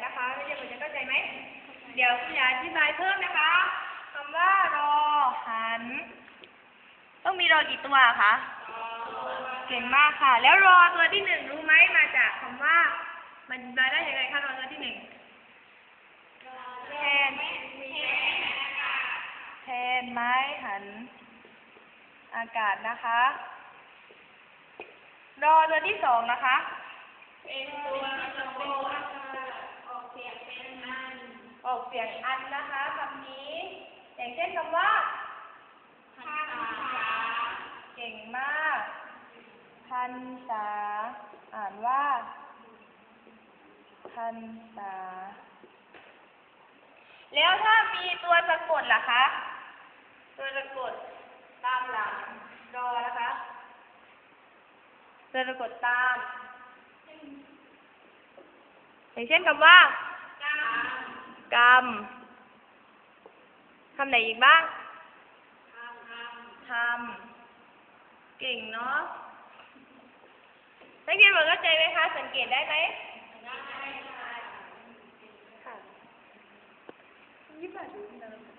แล้วนะคะนักเรียนจะเข้าใจไหม เดี๋ยวคุณยายอธิบายเพิ่มนะคะคำว่ารอหัน ต้องมีรอกี่ตัวคะเก่งมากค่ะ แล้วรอตัวที่หนึ่งรู้ไหมมาจากคำว่า มันมาได้ยังไงคะรอตัวที่หนึ่งแทนแทนไม้หัน อากาศนะคะ รอตัวที่สองนะคะเป็นตัวสะกดออกเสียงเป็นอัน ออก เสียงอันนะคะคำนี้ อย่างเช่นคำว่าภาษาเก่งมาก พันษาอ่านว่า พันษาแล้วถ้ามีตัวสะกดล่ะคะ ตัวสะกดตามหลังรอนะคะตัวสะกดตาม อย่างเช่นคำว่า กรรมคำไหนอีกบ้างทำเก่งเนาะนักเรียนบอกเข้าใจไหมคะ สังเกตได้ไหมได้ค่ะค่ะยี่สิบ